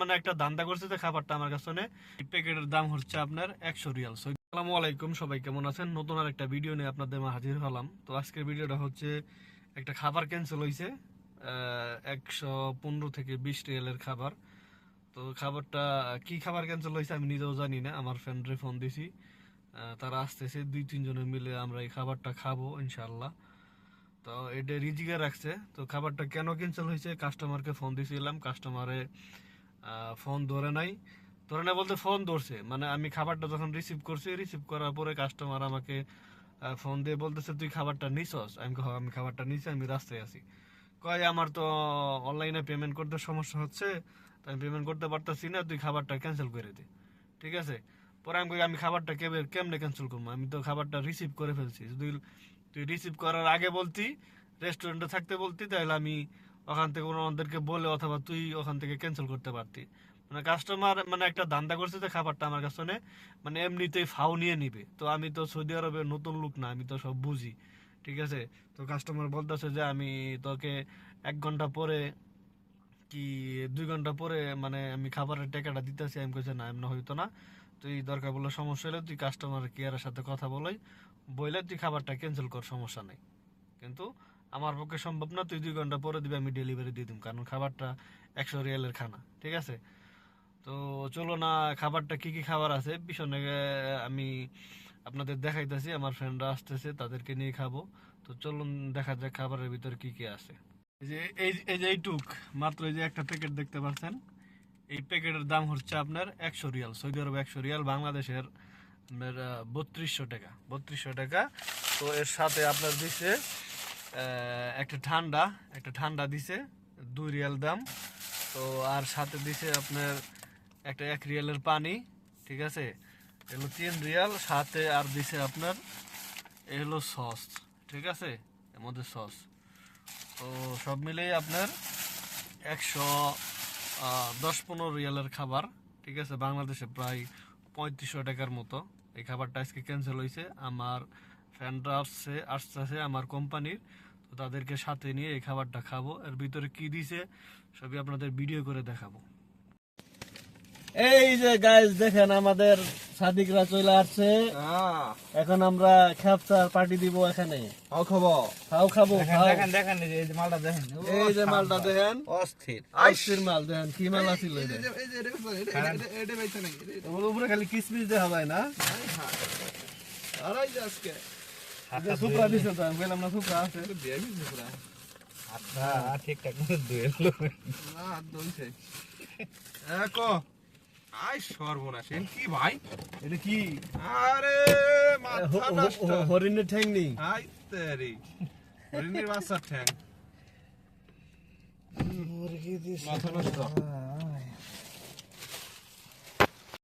মানে একটা দান্দা করছে যে খাবারটা আমার কাছে প্যাকেটের দাম হচ্ছে আপনার একশো রিয়াল। সো আলাইকুম, সবাই কেমন আছেন? নতুন আর একটা ভিডিও নিয়ে আপনাদের হাজির হলাম। তো আজকের ভিডিওটা হচ্ছে একটা খাবার ক্যান্সেল হয়েছে একশো পনেরো থেকে বিশ রিয়ালের খাবার। তো খাবারটা, কি খাবার ক্যান্সেল হয়েছে আমি নিজেও জানি না, আমার ফ্রেন্ডরে ফোন দিছি। তারা আসতেছে, দুই তিনজনে মিলে আমরা এই খাবারটা খাব ইনশাল্লাহ তো এটা রিজিকে রাখছে। তো খাবারটা কেন ক্যান্সেল হয়েছে কাস্টমারকে ফোন দিয়েছিলাম কাস্টমারে ফোন ধরে নাই। ধরে না বলতে ফোন ধরছে। মানে আমি খাবারটা যখন রিসিভ করছি রিসিভ করার পরে কাস্টমার আমাকে ফোন দিয়ে বলতেছে তুই খাবারটা নিছস? আমি কই, "হ্যাঁ, আমি খাবারটা নিছি আমি রাস্তায় আছি। কয় আমার তো অনলাইনে পেমেন্ট করতে সমস্যা হচ্ছে আমি পেমেন্ট করতে পারতেছি না তুই খাবারটা ক্যান্সেল করে দে। ঠিক আছে? পরে আমি কই, আমি খাবারটা কেবে কেমনে ক্যান্সেল করব? আমি তো খাবারটা রিসিভ করে ফেলছি। যদি তুই রিসিভ করার আগে বলতি রেস্টুরেন্টে থাকতে বলতি তাহলে আমি ওখান থেকে ওনাদেরকে বলে অথবা তুই ওখান থেকে ক্যান্সেল করতে পারতি। মানে কাস্টমার মানে একটা ধান্দা করছে যে খাবারটা আমার কাছে মানে এমনিতেই ফাও নিয়ে নিবে। তো আমি তো সৌদি আরবের নতুন লোক না, আমি তো সব বুঝি, ঠিক আছে? তো কাস্টমার বলতেছে যে আমি তোকে এক ঘণ্টা পরে কি দুই ঘণ্টা পরে মানে আমি খাবারের টাকাটা দিতেছি। আমি কইছে, না, এমন হইতো না। তুই দরকার বলে সমস্যা হলে তুই কাস্টমার কেয়ারের সাথে কথা বলাই, বইলে তুই খাবারটা ক্যান্সেল কর, সমস্যা নেই। কিন্তু আমার পক্ষে সম্ভব না তুই দুই ঘণ্টা পরে দিবি আমি ডেলিভারি দিয়ে দিব কারণ খাবারটা একশো রিয়ালের খানা ঠিক আছে? তো চলো না খাবারটা কি কি খাবার আছে? পিছনে আমি আপনাদের দেখাইতেছি আমার ফ্রেন্ডরা আসতেছে তাদেরকে নিয়ে খাব। তো চলুন দেখা যাক খাবারের ভিতরে কি কি আছে। এই যে এই যে এইটুক মাত্র এই যে একটা প্যাকেট দেখতে পাচ্ছেন। এই প্যাকেটের দাম হচ্ছে আপনার একশো রিয়াল সৌদি আরব একশো রিয়াল বাংলাদেশের বত্রিশশো টাকা বত্রিশশো টাকা। তো এর সাথে আপনার আহ, একটা ঠান্ডা একটা ঠান্ডা দিছে, দুই রিয়াল দাম। তো আর সাথে দিছে আপনার একটা এক রিয়ালের পানি, ঠিক আছে? এগুলো তিন রিয়াল, সাথে আর দিছে আপনার, এ হলো সস, ঠিক আছে? এর মধ্যে সস। তো সব মিলেই আপনার একশো দশ পনেরো রিয়ালের খাবার, ঠিক আছে? বাংলাদেশে প্রায় পঁয়ত্রিশশো টাকার মতো। এই খাবারটা আজকে ক্যান্সেল হয়েছে আমার ফ্যানরা আসছে আসতেছে আমার কোম্পানির। তো তাদেরকে সাথে নিয়ে এই খাবারটা খাব। এর ভিতরে কি দিছে সবই আপনাদের ভিডিও করে দেখাবো। এই যে গাইজ দেখেন আমাদের সাদিকরা চলে আসছে। এখন আমরা খ্যাপচার পার্টি দিব এখানে। খাও খাব। খাও। দেখেন দেখেন এই যে- মালটা দেখেন। এই যে মালটা দেখেন। অস্থির। আইসির মাল দেখেন কি মাল আছিল উপরে খালি কিসমিস দেওয়া যায় না। যে সুপরা দিছে তো আমি বললাম না সুপরা আছে। আচ্ছা ঠিকঠাক মতো দুয়ে এলো। আই সর্বনাশ এন কি ভাই? এটা কি? আরে মাথা নষ্ট। হরিণের ঠ্যাং নেই। আই তেরি। হরিণের বাচ্চার ঠ্যাং। মাথা নষ্ট।